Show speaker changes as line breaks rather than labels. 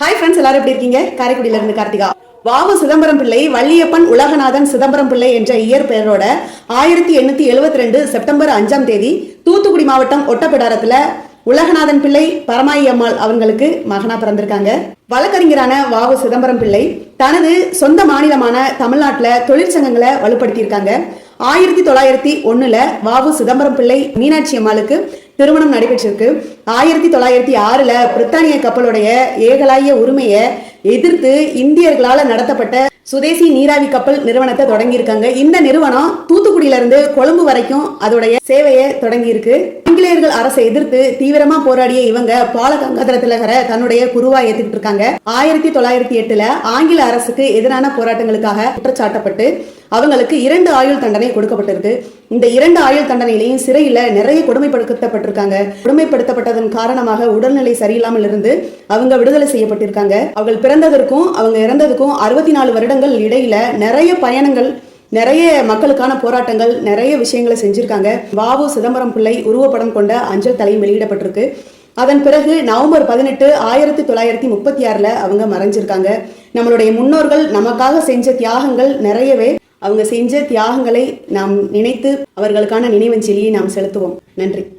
Hi friends எல்லாரும் எப்படி இருக்கீங்க? காரைக்குடியில இருந்து கார்த்திகா. வாவு சிதம்பரம் பிள்ளை வள்ளியப்பன் உலகநாதன் சிதம்பரம் பிள்ளை என்ற இயற்பெயரோட ஆயிரத்தி எண்ணூத்தி எழுபத்தி ரெண்டு செப்டம்பர் அஞ்சாம் தேதி தூத்துக்குடி மாவட்டம் ஒட்டப்பிடாரத்துல உலகநாதன் பிள்ளை பரமாயி அம்மாள் அவங்களுக்கு மகனா பிறந்திருக்காங்க. வழக்கறிஞரான வாவு சிதம்பரம் பிள்ளை தனது சொந்த மாநிலமான தமிழ்நாட்டுல தொழிற்சங்கங்களை வலுப்படுத்தியிருக்காங்க. ஆயிரத்தி தொள்ளாயிரத்தி ஒண்ணுல வாவு சிதம்பரம் பிள்ளை மீனாட்சி அம்மாளுக்கு திருமணம் நடைபெற்றிருக்கு. ஆயிரத்தி தொள்ளாயிரத்தி ஆறில் பிரித்தானிய கப்பலுடைய ஏகலாய உரிமையை எதிர்த்து இந்தியர்களால நடத்தப்பட்ட சுதேசி நீராவி கப்பல் நிறுவனத்தை தொடங்கியிருக்காங்க. இந்த நிறுவனம் தூத்துக்குடியில இருந்து கொழும்பு வரைக்கும் அதோடைய சேவையை தொடங்கியிருக்கு. ஆங்கிலேயர்கள் அரசை எதிர்த்து தீவிரமா போராடிய இவங்க பாலகங்காதர திலகரை தன்னுடைய குருவா ஏத்துக்கிட்டு இருக்காங்க. ஆயிரத்தி தொள்ளாயிரத்தி எட்டுல ஆங்கில அரசுக்கு எதிரான போராட்டங்களுக்காக குற்றச்சாட்டப்பட்டு அவங்களுக்கு இரண்டு ஆயுள் தண்டனை கொடுக்கப்பட்டிருக்கு. இந்த இரண்டு ஆயுள் தண்டனையிலையும் சிறையில நிறைய கொடுமைப்படுத்தப்பட்டிருக்காங்க. கொடுமைப்படுத்தப்பட்டதன் காரணமாக உடல்நிலை சரியில்லாமல் இருந்து அவங்க விடுதலை செய்யப்பட்டிருக்காங்க. அவர்கள் பிறந்ததற்கும் அவங்க இறந்ததுக்கும் அறுபத்தி நாலு வருடங்கள் இடையில நிறைய பயணங்கள் நிறைய மக்களுக்கான போராட்டங்கள் நிறைய விஷயங்களை செஞ்சிருக்காங்க. வாவு சிதம்பரம் பிள்ளை உருவப்படம் கொண்ட அஞ்சல் தலையும் வெளியிடப்பட்டிருக்கு. அதன் பிறகு நவம்பர் பதினெட்டு ஆயிரத்தி தொள்ளாயிரத்தி முப்பத்தி ஆறுல அவங்க மறைஞ்சிருக்காங்க. நம்மளுடைய முன்னோர்கள் நமக்காக செஞ்ச தியாகங்கள் நிறையவே அவங்க செஞ்ச தியாகங்களை நாம் நினைத்து அவர்களுக்கான நினைவஞ்சலியை நாம் செலுத்துவோம். நன்றி.